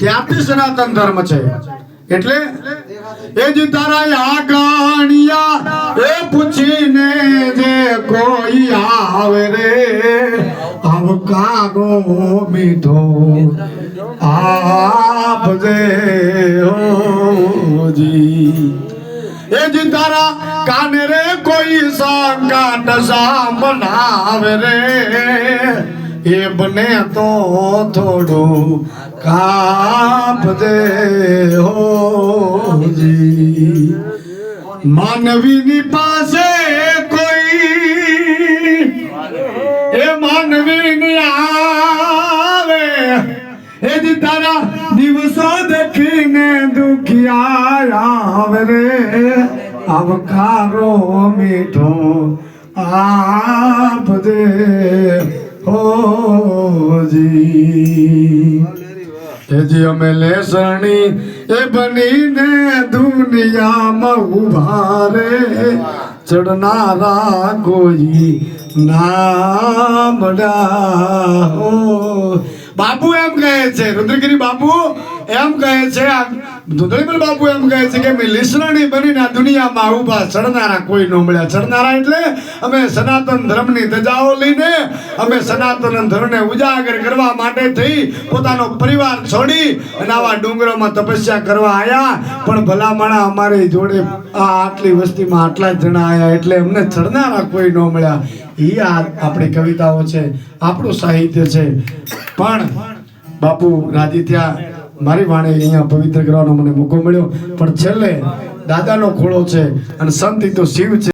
ત્યારથી સનાતન ધર્મ છે. એટલે એ જ તારા આગાણિયા એ પૂછીને જે કોઈ આવે રે, આવકારો મીઠો આપજે હોજી. એ જ તારા કાને રે કોઈ સંગાટ સાંભળાવે રે. એ બને તો થોડું કાપજે હોજી. માનવીની પાસે કોઈ એ માનવીની આવે. એ જ તારા દિવસો દેખીને દુખિયા આવે રે. આવકારો મીઠો આપ હોજી એ જે અમે લેસણી એ બનીને દુનિયામાં ઊભા રે. ચડનારા કોઈ નામડા હો. બાપુ એમ કહે છે, રુદ્રગીરી બાપુ એમ કહે છે આ ધુંધળીબલ બાપુ એમ કહે છે કે મેં લીસરણી બનીને આ દુનિયામાં ઊભા ચડનારા કોઈ ન મળ્યા. ચડનારા એટલે અમે સનાતન ધર્મની ધજાઓ લઈને અમે સનાતન ધર્મને ઉજાગર કરવા માટે થઈ પોતાનો પરિવાર છોડી અને આવા ડુંગરોમાં તપસ્યા કરવા આવ્યા પણ ભલામણા અમારી જોડે આ આટલી વસ્તીમાં આટલા જણા આયા એટલે અમને ચડનારા કોઈ ન મળ્યા. એ આ આપણી કવિતાઓ છે, આપણું સાહિત્ય છે. પણ બાપુ રાજી થયા. મારી વાણી અહીંયા પવિત્ર કરવાનો મને મોકો મળ્યો. પણ છેલ્લે દાદાનો ખોળો છે અને સંત તો શિવ છે.